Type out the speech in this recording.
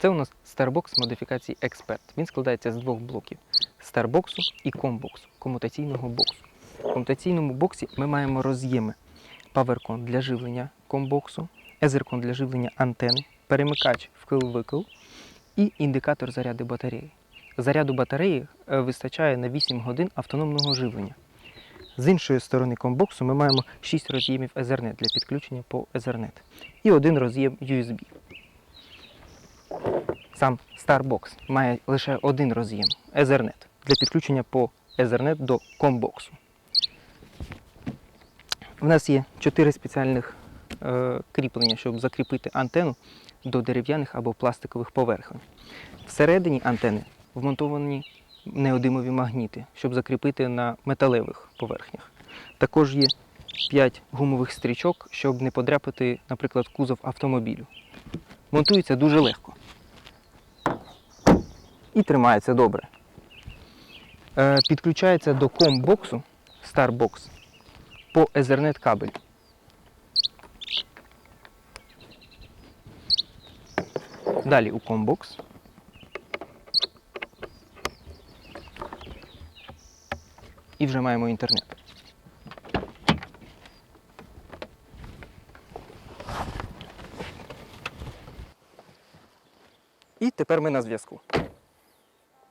Це у нас Starbox модифікації Expert. Він складається з двох блоків: Старбоксу і комбоксу, комутаційного боксу. В комутаційному боксі ми маємо роз'єми паверкон для живлення комбоксу, езеркон для живлення антени, перемикач вкил-викил і індикатор заряду батареї. Заряду батареї е, вистачає на 8 годин автономного живлення. З іншої сторони комбоксу ми маємо 6 роз'ємів Ethernet для підключення по Ethernet і один роз'єм USB. Сам Starbox має лише один роз'єм Ethernet для підключення по Ethernet до комбоксу. У нас є чотири спеціальних е, кріплення, щоб закріпити антенну до дерев'яних або пластикових поверхонь. Всередині антени вмонтовані неодимові магніти, щоб закріпити на металевих поверхнях. Також є 5 гумових стрічок, щоб не подряпати, наприклад, кузов автомобілю. Монтується дуже легко. І тримається добре. Е, підключається до комбоксу Starbox по Ethernet кабелю. Далі у комбокс. І вже маємо інтернет. І тепер ми на зв'язку.